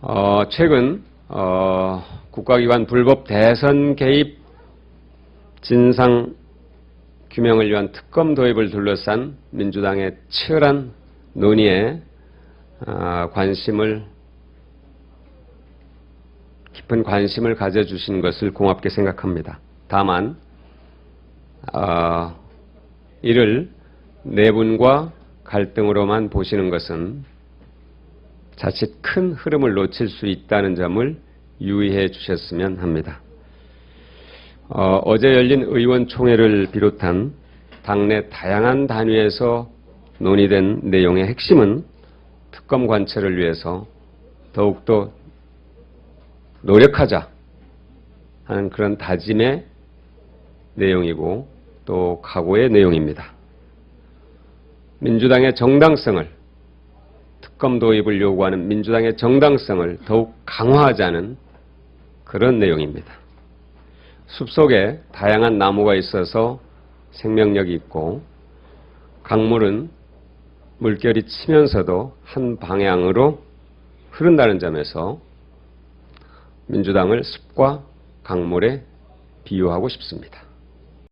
어, 최근 어, 국가기관 불법 대선 개입 진상 규명을 위한 특검 도입을 둘러싼 민주당의 치열한 논의에 아, 관심을 깊은 관심을 가져주신 것을 고맙게 생각합니다. 다만 어, 이를 내분과 갈등으로만 보시는 것은 자칫 큰 흐름을 놓칠 수 있다는 점을 유의해 주셨으면 합니다. 어, 제 열린 의원총회를 비롯한 당내 다양한 단위에서 논의된 내용의 핵심은 특검 관철을 위해서 더욱더 노력하자 하는 그런 다짐의 내용이고 또 각오의 내용입니다. 민주당의 정당성을 특검 도입을 요구하는 민주당의 정당성을 더욱 강화하자는 그런 내용입니다. 숲속에 다양한 나무가 있어서 생명력이 있고 강물은 물결이 치면서도 한 방향으로 흐른다는 점에서 민주당을 숲과 강물에 비유하고 싶습니다.